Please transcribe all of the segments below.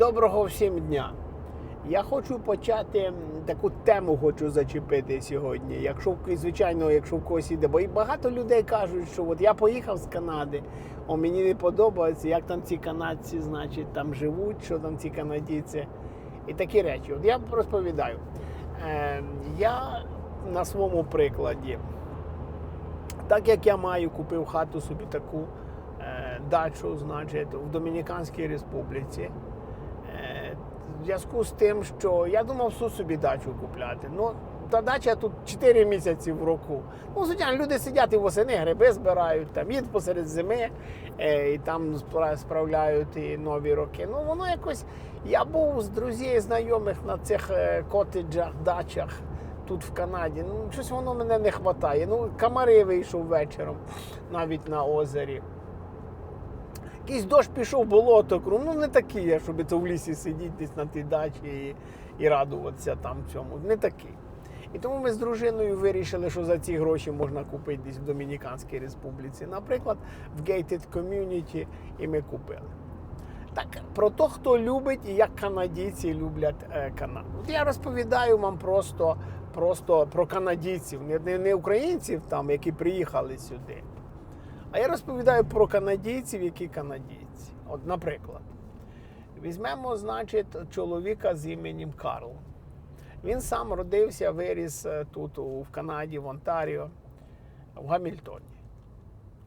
Доброго всім дня. Я хочу почати таку тему, хочу зачепити сьогодні. Якщо звичайно, якщо в когось іде, бо і багато людей кажуть, що от я поїхав з Канади, о мені не подобається, як там ці канадці, значить, там живуть, що там ці канадійці, і такі речі. От я розповідаю. Е, я на своєму прикладі, так як я маю, купив хату собі таку е, дачу, значить, в Домініканській Республіці. В зв'язку з тим, що я думав су собі дачу купляти. Ну, та дача тут 4 місяці в року. Ну, звичайно, люди сидять і восени, гриби збирають, там їдуть посеред зими, е, і там справляють і нові роки. Ну, воно якось. Я був з друзів, знайомих на цих е, котеджах, дачах тут в Канаді. Ну, щось воно мене не вистачає. Ну, комари вийшов вечором, навіть на озері. Якийсь дощ пішов, болото кругом. Ну не такий, я, щоб це в лісі сидіти десь на тій дачі і, і радуватися там цьому. Не такий. І тому ми з дружиною вирішили, що за ці гроші можна купити десь в Домініканській Республіці. Наприклад, в Gated Community, і ми купили. Так, про те, хто любить і як канадійці люблять е, Канаду. Я розповідаю вам просто, просто про канадійців, не, не українців, там, які приїхали сюди. А я розповідаю про канадійців, які канадійці. От, наприклад, візьмемо, значить, чоловіка з іменем Карл. Він сам родився, виріс е, тут, в Канаді, в Онтаріо, в Гамільтоні.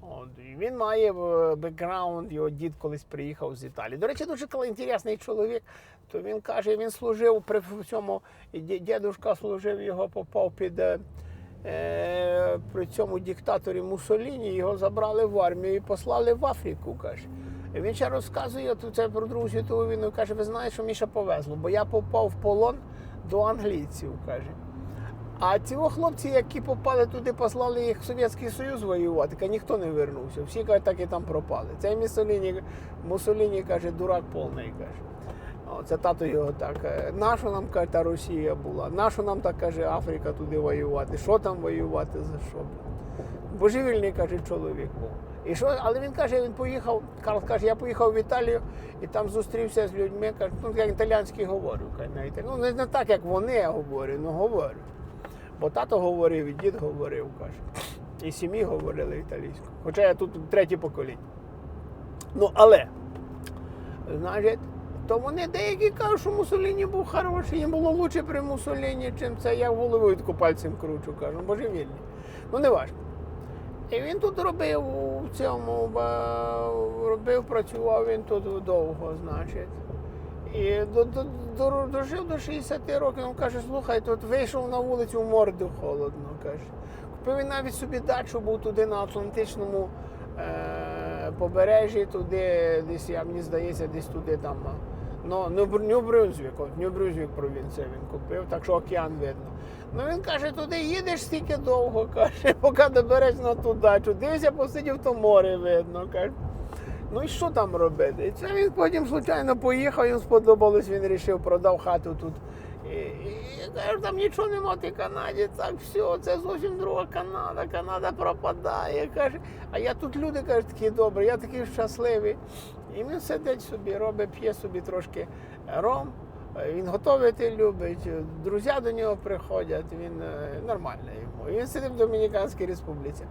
От, і він має е, бекграунд, його дід колись приїхав з Італії. До речі, дуже інтересний чоловік. То він каже, він служив при цьому, і ді- дідушка служив, його попав під е, при цьому диктаторі Муссоліні, його забрали в армію і послали в Африку. каже. Він ще розказує це про Другу світову війну. Каже, ви знаєте, що мені ще повезло, бо я попав в полон до англійців. каже. А ці хлопці, які попали туди, послали їх в Совєтський Союз воювати, каже, ніхто не вернувся. Всі кажуть, так і там пропали. Цей Муссоліні, Муссоліні каже, дурак повний каже. Це тато його так. е, Нащо нам каже, Росія була? Нащо нам так каже Африка туди воювати? Що там воювати за що? Божевільний каже чоловік був. І що, але він каже, він поїхав. Карл каже, я поїхав в Італію і там зустрівся з людьми. Каже, ну як італійський говорю. Каже, ну не, не так, як вони я говорю, ну говорю. Бо тато говорив, і дід говорив, каже. І сім'ї говорили італійською. Хоча я тут третє покоління. Ну, але, значить, то вони деякі кажуть, що Мусоліні був хороший, їм було лучше при Мусоліні, чим це я головою таку пальцем кручу, кажу, божевільний. Ну, не важко. І він тут робив у цьому, ба- робив, працював він тут довго, значить. І до, до, до, дожив до 60 років, він каже, слухай, тут вийшов на вулицю в морду холодно. каже. Купив він навіть собі дачу, був туди на Атлантичному е, побережжі, туди, десь, я, мені здається, десь туди там. Ну, Нью-Брюнзвік, от Нью-Брюнзвік провінція він купив, так що океан видно. Ну він каже, туди їдеш стільки довго, каже, поки доберешся на ту дачу. Дивися, посидів, то море видно. каже. Ну і що там робити? І це він потім случайно поїхав, їм сподобалось, він вирішив, продав хату тут. І, і, і там нічого нема в Канаді, так все, це зовсім друга Канада, Канада пропадає. Каже, а я тут люди кажуть, такі добрі, я такий щасливий. І він сидить собі, робить, п'є собі трошки ром. Він готувати любить, друзі до нього приходять, він е, нормально йому. Він сидить в Домініканській Республіці.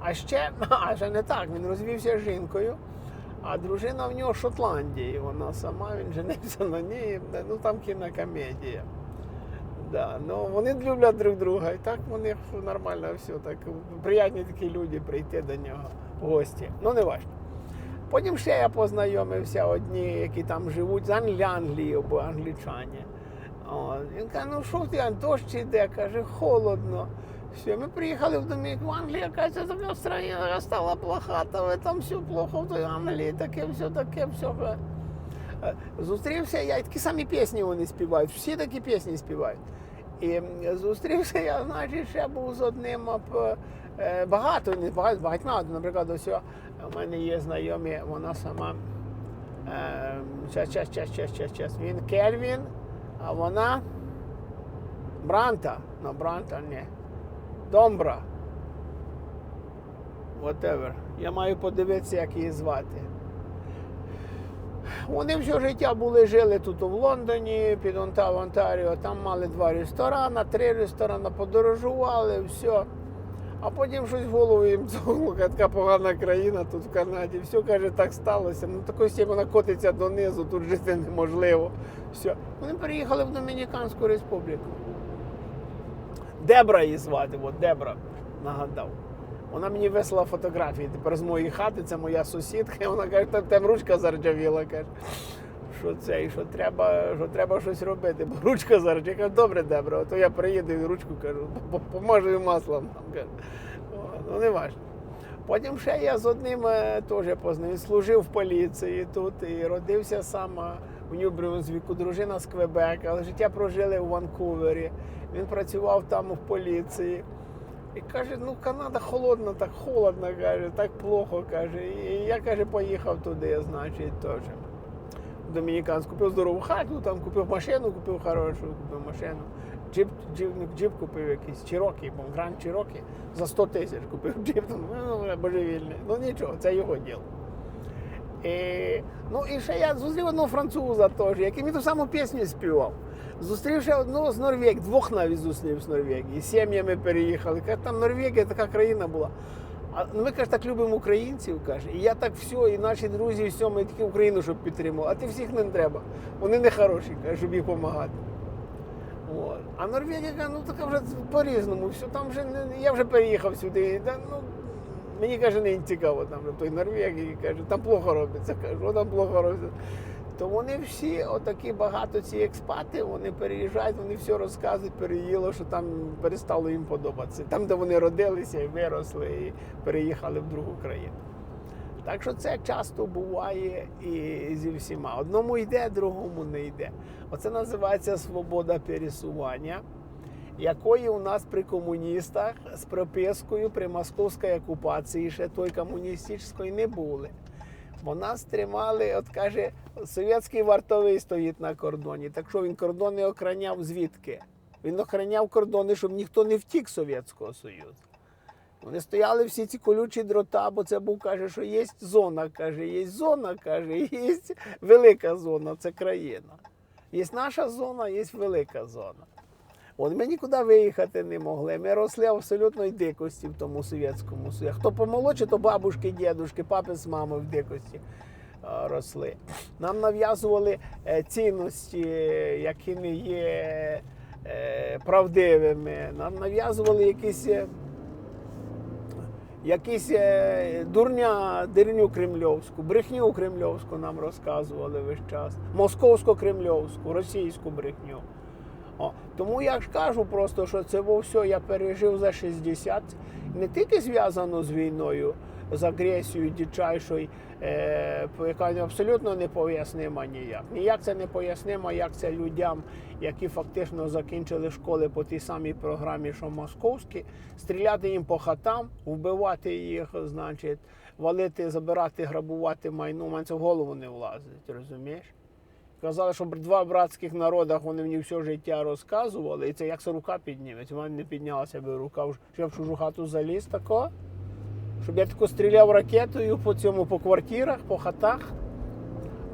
А ще, а ще не так, він розвівся з жінкою, а дружина в нього з Шотландії. Вона сама, він женився на ній, ну там кінокомедія. Да, ну, вони люблять друг друга, і так вони нормально все, так приятні такі люди прийти до нього в гості. Ну, не важко. Потім ще я познайомився одні, які там живуть з Англії, Англії бо англічані. О, він каже, ну що ти, дощ іде, каже, холодно. Все, ми приїхали в домік в Англії, каже, така страна така стала плоха, та ви там все плохо в той Англії, таке, все таке, все. Е, Зустрівся я, і такі самі пісні вони співають, всі такі пісні співають. І зустрівся я, значить, ще був з одним е, багато, не багато, багатьма. Наприклад, ось у мене є знайомі, вона сама. Е, час, час, час, час, час, час. Він Кельвін, а вона Бранта. Ну, Бранта, ні. Домбра. Whatever. Я маю подивитися, як її звати. Вони все життя були, жили тут у Лондоні, під Онтав, Онтаріо. Там мали два ресторани, три ресторани, подорожували, все. А потім щось в голову їм цього, така погана країна тут в Канаді. Все каже, так сталося. Ну такось як вона котиться донизу, тут жити неможливо. Все. Вони переїхали в Домініканську республіку. Дебра її звати, от Дебра нагадав. Вона мені вислала фотографії тепер з моєї хати, це моя сусідка, і вона каже, там, там ручка заржавіла. Каже, що це, і що треба, що треба щось робити, бо ручка заржавіла. Я кажу, добре, Дебра, то я приїду і ручку кажу, «По- поможу і маслом. Ну, не важно. Потім ще я з одним е, теж познав. Він служив в поліції тут і родився сам у Нью-Брюнсвіку, дружина з Квебека, але життя прожили у Ванкувері. Він працював там у поліції. І каже, ну Канада холодна, так холодно, каже, так плохо, каже. І я каже, поїхав туди, значить, теж. В Домініканську купив здорову хату, там купив машину, купив хорошу, купив машину. Джип, джип, ну, джип купив якийсь Чирокі, Гранд Чирокі за 100 тисяч купив джип, ну, божевільний. Ну нічого, це його діло. І, ну і ще я зустрів одного француза теж, який мені ту саму пісню співав. Зустрів ще одного з Норвегії, двох навіть зустрів з Норвегії. Сім'ями переїхали. Каже, там Норвегія така країна була. А ну, ми каже, так любимо українців, каже. І я так все, і наші друзі, і все, ми тільки Україну, щоб підтримували. А ти всіх не треба. Вони не хороші, каже, щоб їх допомагати. От. А Норвегія ну така вже по-різному. Все, там вже я вже переїхав сюди. Та, ну, мені каже, не цікаво там той Норвегії, каже, там плохо робиться. Кажу, там плохо робиться. То вони всі, отакі багато ці експати, вони переїжджають, вони все розказують, переїло, що там перестало їм подобатися. Там, де вони родилися і виросли, і переїхали в другу країну. Так що це часто буває і зі всіма. Одному йде, другому не йде. Оце називається свобода пересування, якої у нас при комуністах з припискою при московській окупації ще той комуністичної не були. Бо нас тримали, от каже, совєтський вартовий стоїть на кордоні. Так що він кордони охраняв звідки? Він охраняв кордони, щоб ніхто не втік з Совєтського Союзу. Вони стояли всі ці колючі дрота, бо це був, каже, що є зона, каже, є зона, каже, є велика зона, це країна. Є наша зона, є велика зона. От ми нікуди виїхати не могли. Ми росли абсолютно в дикості в тому совєтському Союзі. Хто помолодше, то бабушки, дідушки, папи з мамою в дикості е, росли. Нам нав'язували е, цінності, які не є е, правдивими. Нам нав'язували якісь. Якісь дурня, дирню кремльовську, брехню кремльовську нам розказували весь час. Московсько-кремльовську, російську брехню. О, тому я ж кажу просто, що це во все я пережив за 60, не тільки зв'язано з війною, з агресією дичайшою, е, яка абсолютно не пояснима ніяк. Ніяк це не пояснимо, як це людям, які фактично закінчили школи по тій самій програмі, що московські, стріляти їм по хатам, вбивати їх, значить, валити, забирати, грабувати майно. Мене це в голову не влазить, розумієш? Казали, що два братських народах вони мені все життя розказували, і це як це рука підніметься. У мене не піднялася би рука, щоб я в чужу хату заліз тако. Щоб я тако стріляв ракетою по цьому, по квартирах, по хатах.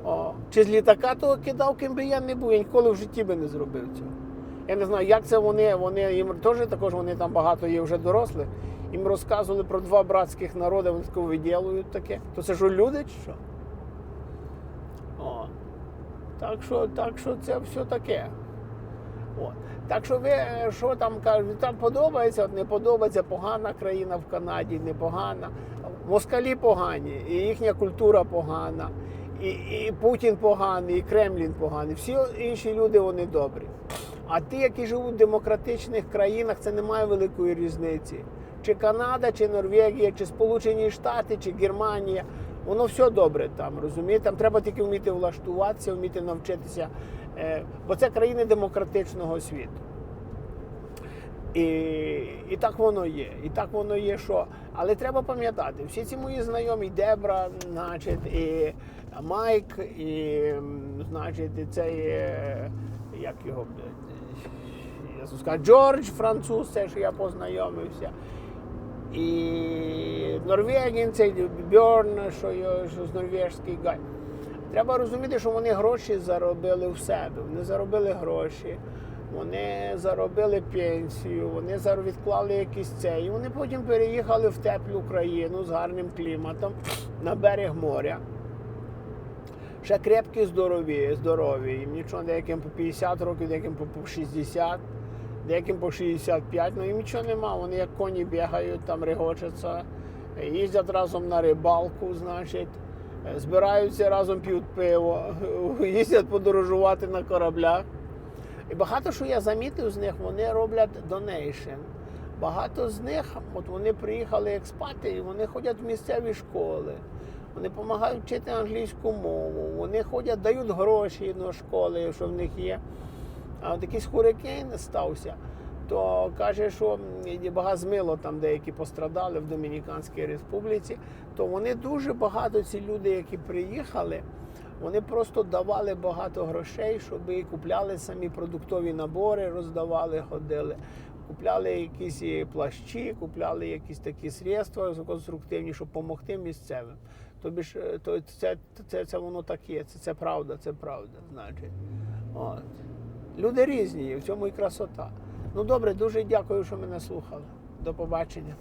О. Чи з літака того кидав, ким би я не був, я ніколи в житті би не зробив цього. Я не знаю, як це вони, вони їм теж також вони там багато є вже дорослих. Їм розказували про два братських народи, вони тако виділують таке. То це що люди чи що? Так що, так що це все таке. От. Так що ви е, що там кажуть, там подобається, не подобається, погана країна в Канаді, непогана. Москалі погані, і їхня культура погана, і, і Путін поганий, і Кремлін поганий. Всі інші люди вони добрі. А ті, які живуть в демократичних країнах, це немає великої різниці. Чи Канада, чи Норвегія, чи Сполучені Штати, чи Германія. Воно все добре там, розумієте? Там треба тільки вміти влаштуватися, вміти навчитися. Е, бо це країни демократичного світу. І, і так воно є. І так воно є, що. Але треба пам'ятати, всі ці мої знайомі Дебра, значить, і Майк, і значить, і цей, е, як його, я забув сказати, Джордж, француз, це що я познайомився. І Норвегін, цей Бьорн, що, що з норвежський гай. Треба розуміти, що вони гроші заробили в себе. Вони заробили гроші, вони заробили пенсію, вони відклали якісь це. І вони потім переїхали в теплу країну з гарним кліматом на берег моря. Ще крепкі, здорові, здорові. Їм нічого деяким по 50 років, деяким по 60, деяким по 65, ну їм нічого нема. Вони як коні бігають, там регочаться, їздять разом на рибалку, значить, збираються разом п'ють пиво, їздять подорожувати на кораблях. І багато що я замітив з них, вони роблять донейшн. Багато з них, от вони приїхали експати, і вони ходять в місцеві школи. Вони допомагають вчити англійську мову, вони ходять, дають гроші на школи, що в них є. А от якийсь хурикейн стався, то каже, що м, багато змило там деякі пострадали в Домініканській Республіці, то вони дуже багато, ці люди, які приїхали, вони просто давали багато грошей, щоб і купляли самі продуктові набори, роздавали, ходили. Купляли якісь плащі, купляли якісь такі средства конструктивні, щоб допомогти місцевим. Тобі ж е, то це, це, це воно так є, це, це правда, це правда, значить. От. Люди різні, і в цьому і красота. Ну добре, дуже дякую, що мене слухали. До побачення.